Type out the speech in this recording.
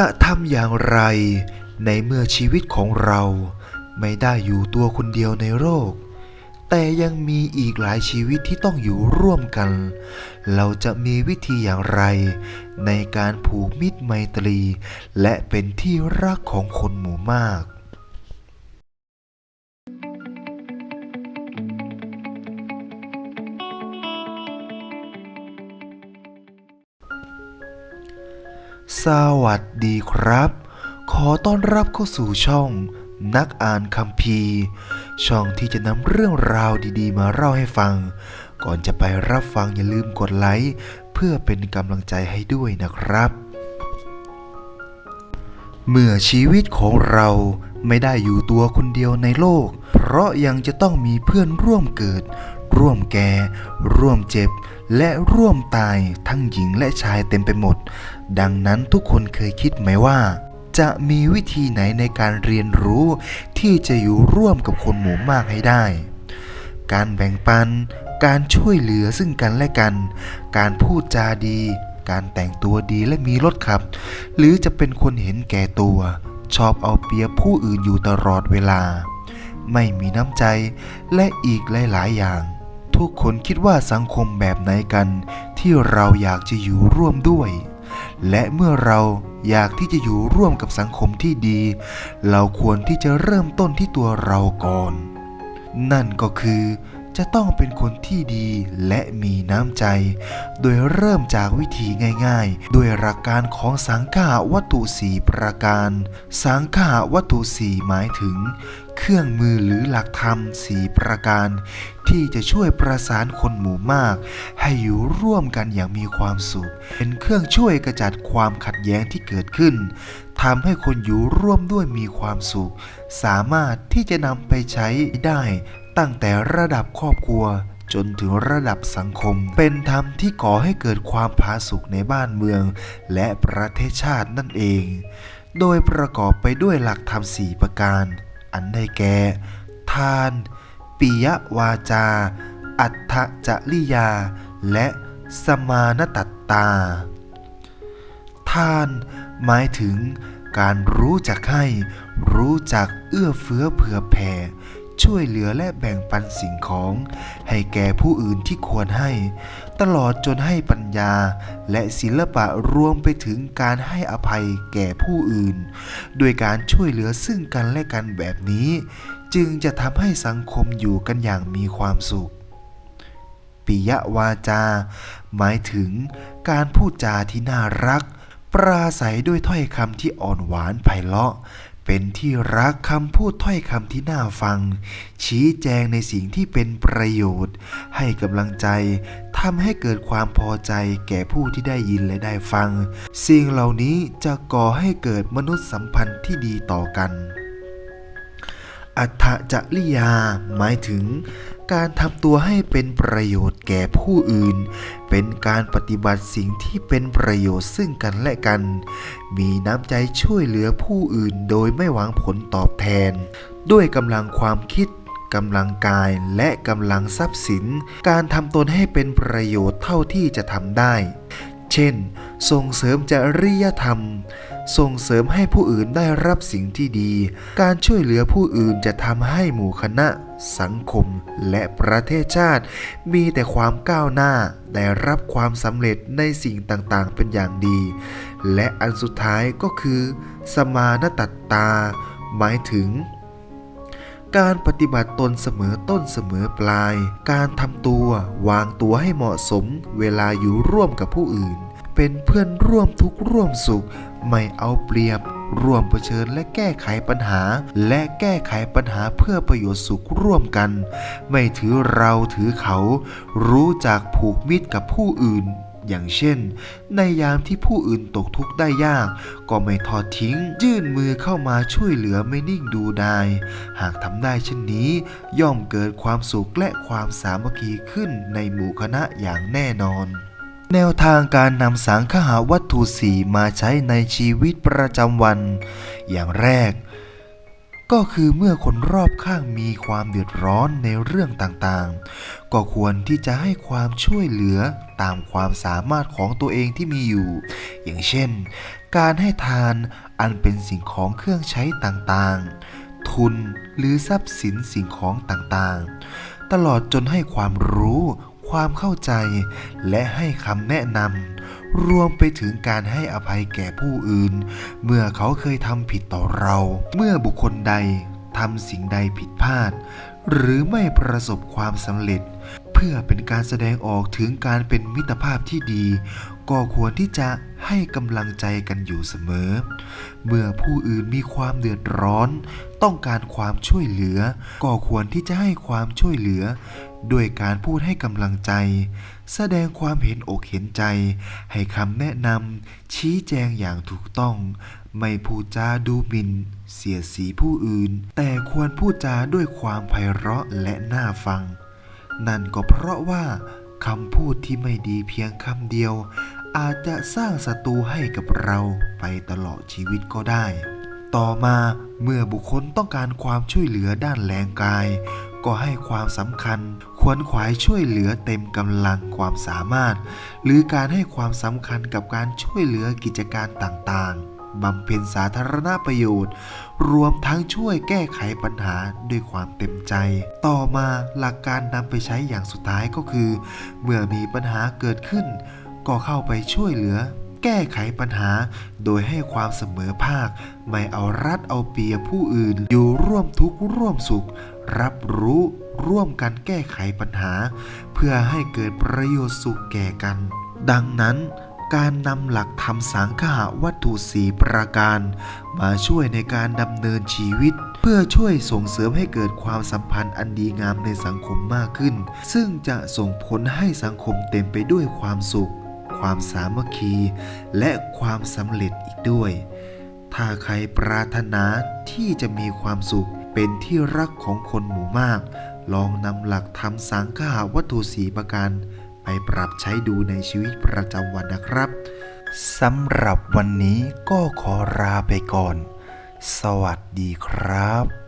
จะทำอย่างไร ในเมื่อชีวิตของเราไม่ได้อยู่ตัวคนเดียวในโลกแต่ยังมีอีกหลายชีวิตที่ต้องอยู่ร่วมกัน เราจะมีวิธีอย่างไร ในการผูกมิตรไมตรี และเป็นที่รักของคนหมู่มาก สวัสดีครับ ขอต้อนรับเข้าสู่ช่องนักอ่านคัมภีช่องที่จะนำเรื่องราวดีๆ มาเล่าให้ฟัง ก่อนจะไปรับฟังอย่าลืมกดไลค์เพื่อเป็นกำลังใจให้ด้วยนะครับ เมื่อชีวิตของเราไม่ได้อยู่ตัวคนเดียวในโลก เพราะยังจะต้องมีเพื่อนร่วมเกิด ร่วมแก่ ร่วมเจ็บ และร่วมตายทั้งหญิงและชายเต็มไปหมด ดังนั้นทุกคนเคยคิดไหมว่า จะมีวิธีไหนในการเรียนรู้ที่จะอยู่ร่วมกับคนหมู่มากให้ได้ การแบ่งปัน การช่วยเหลือซึ่งกันและกัน การพูดจาดี การแต่งตัวดีและมีรถขับ หรือจะเป็นคนเห็นแก่ตัว ชอบเอาเปรียบผู้อื่นอยู่ตลอดเวลา ไม่มีน้ำใจและอีกหลาย ๆ อย่าง ทุกคนคิดว่าสังคมแบบไหนกัน ที่เราอยากจะอยู่ร่วมด้วย และเมื่อเราอยากที่จะอยู่ร่วมกับสังคมที่ดี เราควรที่จะเริ่มต้นที่ตัวเราก่อน นั่นก็คือจะต้องเป็นคนที่ดีและมีน้ำใจ โดยเริ่มจากวิธีง่ายๆด้วยหลักการของสังขาวัตถุสีประการ สังขาวัตถุสีหมายถึง เครื่องมือหรือหลักธรรมสีประการ ที่จะช่วยประสานคนหมู่มาก ให้อยู่ร่วมกันอย่างมีความสุข เป็นเครื่องช่วยกระจัดความขัดแย้งที่เกิดขึ้นทำให้คนอยู่ร่วมด้วยมีความสุข สามารถที่จะนำไปใช้ได้ตั้งแต่ระดับครอบครัวจนถึงระดับสังคม เป็นธรรมที่ก่อให้เกิดความผาสุกในบ้านเมือง และประเทศชาตินั่นเอง โดยประกอบไปด้วยหลักธรรมสี่ประการ อันได้แก่ ทาน ปิยวาจา อัตถจริยา และสมานตัตตา ทานหมายถึงการรู้จักให้ รู้จักเอื้อเฟื้อเผื่อแผ่ ช่วยเหลือและแบ่งปันสิ่งของ ให้แก่ผู้อื่นที่ควรให้ ตลอดจนให้ปัญญา และศิลปะรวมไปถึงการให้อภัยแก่ผู้อื่น โดยการช่วยเหลือซึ่งกันและกันแบบนี้ จึงจะทำให้สังคมอยู่กันอย่างมีความสุขปิยวาจา หมายถึงการพูดจาที่น่ารัก ปราศัยด้วยถ้อยคำที่อ่อนหวานไพเราะ เป็นที่รักคำพูดถ้อยคำที่น่าฟัง ชี้แจงในสิ่งที่เป็นประโยชน์ ให้กำลังใจทำให้เกิดความพอใจแก่ผู้ที่ได้ยินและได้ฟัง สิ่งเหล่านี้จะก่อให้เกิดมนุษยสัมพันธ์ที่ดีต่อกัน อัตถจริยาหมายถึง การทำตัวให้เป็นประโยชน์แก่ผู้อื่น เป็นการปฏิบัติสิ่งที่เป็นประโยชน์ซึ่งกันและกัน มีน้ำใจช่วยเหลือผู้อื่นโดยไม่หวังผลตอบแทน ด้วยกำลังความคิดกำลังกายและกำลังทรัพย์สิน การทำตนให้เป็นประโยชน์เท่าที่จะทำได้ เช่น ส่งเสริมจริยธรรม ส่งเสริมให้ผู้อื่นได้รับสิ่งที่ดี การช่วยเหลือผู้อื่นจะทำให้หมู่คณะ สังคมและประเทศชาติ มีแต่ความก้าวหน้าได้รับความสำเร็จในสิ่งต่างๆเป็นอย่างดี และอันสุดท้ายก็คือ สมานตัตตา หมายถึง การปฏิบัติตนเสมอต้นเสมอปลาย การทำตัววางตัวให้เหมาะสม เวลาอยู่ร่วมกับผู้อื่น เป็นเพื่อนร่วมทุกข์ร่วมสุข ไม่เอาเปรียบ ร่วมเผชิญและแก้ไขปัญหา และแก้ไขปัญหาเพื่อประโยชน์สุขร่วมกัน ไม่ถือเราถือเขา รู้จักผูกมิตรกับผู้อื่นอย่างเช่น ในยามที่ผู้อื่นตกทุกข์ได้ยาก ก็ไม่ทอดทิ้ง ยื่นมือเข้ามาช่วยเหลือไม่นิ่งดูดาย หากทำได้เช่นนี้ ย่อมเกิดความสุขและความสามัคคีขึ้นในหมู่คณะอย่างแน่นอน แนวทางการนำสังคหาวัตถุสีมาใช้ในชีวิตประจำวัน อย่างแรก ก็คือเมื่อคนรอบข้างมีความเดือดร้อนในเรื่องต่างๆ ก็ควรที่จะให้ความช่วยเหลือตามความสามารถของตัวเองที่มีอยู่ อย่างเช่น การให้ทานอันเป็นสิ่งของเครื่องใช้ต่างๆ ทุนหรือทรัพย์สินสิ่งของต่างๆ ตลอดจนให้ความรู้ ความเข้าใจ และให้คำแนะนำรวมไปถึงการให้อภัยแก่ผู้อื่น เมื่อเขาเคยทำผิดต่อเรา เมื่อบุคคลใดทำสิ่งใดผิดพลาด หรือไม่ประสบความสำเร็จ เพื่อเป็นการแสดงออกถึงการเป็นมิตรภาพที่ดี ก็ควรที่จะให้กำลังใจกันอยู่เสมอ เมื่อผู้อื่นมีความเดือดร้อน ต้องการความช่วยเหลือ ก็ควรที่จะให้ความช่วยเหลือ ด้วยการพูดให้กำลังใจ แสดงความเห็นอกเห็นใจ ให้คำแนะนำชี้แจงอย่างถูกต้อง ไม่พูดจาดูหมิน เสียสีผู้อื่น แต่ควรพูดจาด้วยความไพเราะและน่าฟัง นั่นก็เพราะว่าคำพูดที่ไม่ดีเพียงคำเดียว อาจจะสร้างศัตรูให้กับเราไปตลอดชีวิตก็ได้ ต่อมาเมื่อบุคคลต้องการความช่วยเหลือด้านแรงกาย ก็ให้ความสำคัญขวนขวายช่วยเหลือเต็มกำลังความสามารถ หรือการให้ความสำคัญกับการช่วยเหลือกิจการต่างๆบำเพ็ญสาธารณประโยชน์ รวมทั้งช่วยแก้ไขปัญหาด้วยความเต็มใจ ต่อมาหลักการนำไปใช้อย่างสุดท้ายก็คือ เมื่อมีปัญหาเกิดขึ้น ก็เข้าไปช่วยเหลือ แก้ไขปัญหา โดยให้ความเสมอภาค ไม่เอารัดเอาเปรียบผู้อื่น อยู่ร่วมทุกข์ร่วมสุข รับรู้ร่วมกันแก้ไขปัญหา เพื่อให้เกิดประโยชน์สุขแก่กัน ดังนั้นการนำหลักธรรมสังฆะวัตถุสีประการ มาช่วยในการดำเนินชีวิต เพื่อช่วยส่งเสริมให้เกิดความสัมพันธ์อันดีงามในสังคมมากขึ้น ซึ่งจะส่งผลให้สังคมเต็มไปด้วยความสุข ความสามัคคี และความสำเร็จอีกด้วย ถ้าใครปรารถนาที่จะมีความสุข เป็นที่รักของคนหมู่มาก ลองนำหลักธรรมสังฆาวัตถุสีประการ ไปปรับใช้ดูในชีวิตประจำวันนะครับสำหรับวันนี้ก็ขอลาไปก่อน สวัสดีครับ